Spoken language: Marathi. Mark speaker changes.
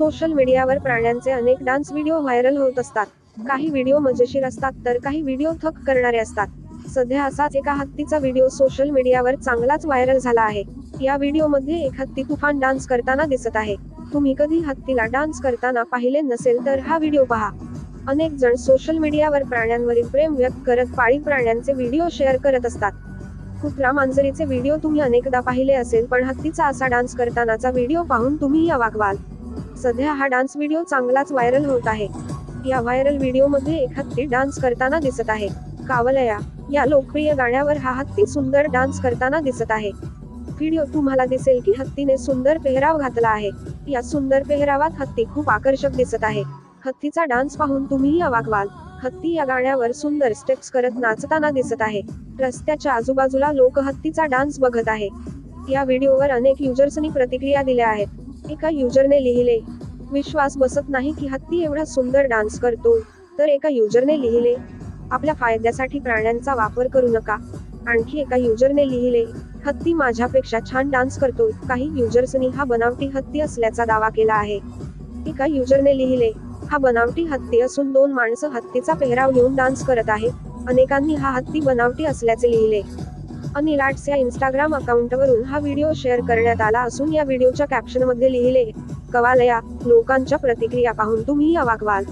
Speaker 1: सोशल मीडियावर प्राण्यांचे अनेक डान्स व्हिडिओ व्हायरल होत असतात. काही व्हिडिओ मजेशीर असतात तर काही व्हिडिओ थक करणारे असतात. सध्या असाच एका हत्तीचा व्हिडिओ सोशल मीडियावर चांगलाच व्हायरल झाला आहे. या व्हिडिओमध्ये एक हत्ती तुफान डान्स करताना दिसत आहे. तुम्ही कधी हत्तीला डान्स करताना पाहिले नसेल तर हा व्हिडिओ पहा. अनेक जण सोशल मीडियावर प्राण्यांवरील प्रेम व्यक्त करत पाळीव प्राण्यांचे व्हिडिओ शेअर करत असतात. कुत्रा मांजरीचे व्हिडिओ तुम्ही अनेकदा पाहिले असेल पण हत्तीचा असा डान्स करतानाचा व्हिडिओ पाहून तुम्हीही अवाक व्हाल सध्या हा डान्स व्हिडिओ चांगलाच व्हायरल होत आहे. या व्हायरल व्हिडिओमध्ये एक हत्ती डान्स करताना दिसत आहे. कावलया या लोकप्रिय गाण्यावर हा हत्ती सुंदर डान्स करताना दिसत आहे. व्हिडिओ तुम्हाला दिसेल की हत्तीने सुंदर पेहराव घातला आहे. या सुंदर पेहरावात हत्ती खूप आकर्षक दिसत आहे. हत्तीचा डान्स पाहून तुम्हीही अवाक व्हाल हत्ती या गाण्यावर सुंदर स्टेप्स करत नाचताना दिसत आहे. रस्त्याच्या आजूबाजूला लोक हत्तीचा डान्स बघत आहे. या व्हिडिओवर अनेक युजर्सनी प्रतिक्रिया दिल्या आहेत. एका युजरने लिहिले विश्वास बसत नाही की हत्ती एवढा सुंदर डान्स करतो तर एका युजरने लिहिले आपल्या फायद्यासाठी प्राण्यांचा वापर करू नका आणखी एका युजरने लिहिले हत्ती माझ्यापेक्षा छान डान्स करतो काही युजर्सनी हा बनावटी हत्ती असल्याचा दावा केला आहे. एका युजरने लिहिले हा बनावटी हत्ती असून दोन माणसं हत्तीचा पेहराव घेऊन डान्स करत आहे अनेकांनी हा हत्ती बनावटी असल्याचे लिहिले. अनिल आर्ट्स या इंस्टाग्राम अकाउंटवरून हा व्हिडिओ शेअर करण्यात आला असून या व्हिडिओच्या कॅप्शनमध्ये लिहिले कवालया लोकांच्या प्रतिक्रिया पाहून तुम्ही अवाक व्हाल